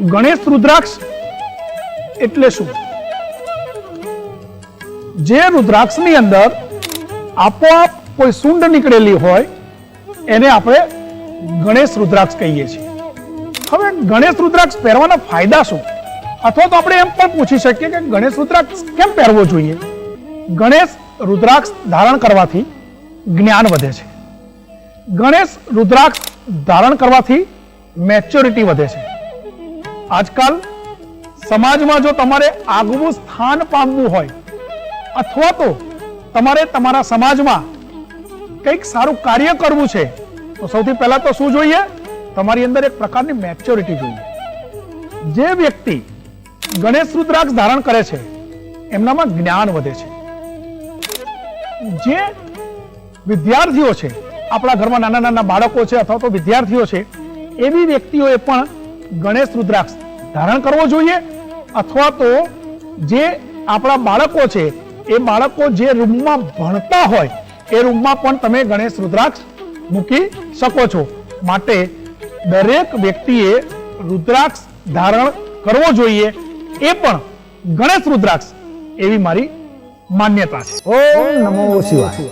ગણેશ રુદ્રાક્ષ એટલે શું? જે રુદ્રાક્ષની અંદર આપોઆપ કોઈ સુંડ નીકળેલી હોય, એને આપણે ગણેશ રુદ્રાક્ષ કહીએ છીએ. હવે ગણેશ રુદ્રાક્ષ પહેરવાના ફાયદા શું? અથવા તો આપણે એમ પણ પૂછી શકીએ કે ગણેશ રુદ્રાક્ષ કેમ પહેરવો જોઈએ? ગણેશ રુદ્રાક્ષ ધારણ કરવાથી જ્ઞાન વધે છે. ગણેશ રુદ્રાક્ષ ધારણ કરવાથી મેચ્યોરિટી વધે છે. આજકાલ સમાજમાં જો તમારે આગવું સ્થાન પામવું હોય, અથવા તો તમારે તમારા સમાજમાં કંઈક સારું કાર્ય કરવું છે, તો સૌથી પહેલા તો શું જોઈએ? તમારી અંદર એક પ્રકારની મેચ્યોરિટી જોઈએ. જે વ્યક્તિ ગણેશ રુદ્રાક્ષ ધારણ કરે છે, એમનામાં જ્ઞાન વધે છે. જે વિદ્યાર્થીઓ છે, આપણા ઘરમાં નાના નાના બાળકો છે અથવા તો વિદ્યાર્થીઓ છે, એવી વ્યક્તિઓએ પણ ગણેશ રુદ્રાક્ષ. ધારણ કરવો જોઈએ અથવા તો જે આપણા બાળકો છે, એ બાળકો જે રૂમમાં ભણતા હોય, એ રૂમમાં પણ તમે ગણેશ રુદ્રાક્ષ મૂકી શકો છો. માટે દરેક વ્યક્તિએ રુદ્રાક્ષ ધારણ કરવો જોઈએ. એ પણ ગણેશ રુદ્રાક્ષ એવી મારી માન્યતા છે. ઓમ નમો શિવાય.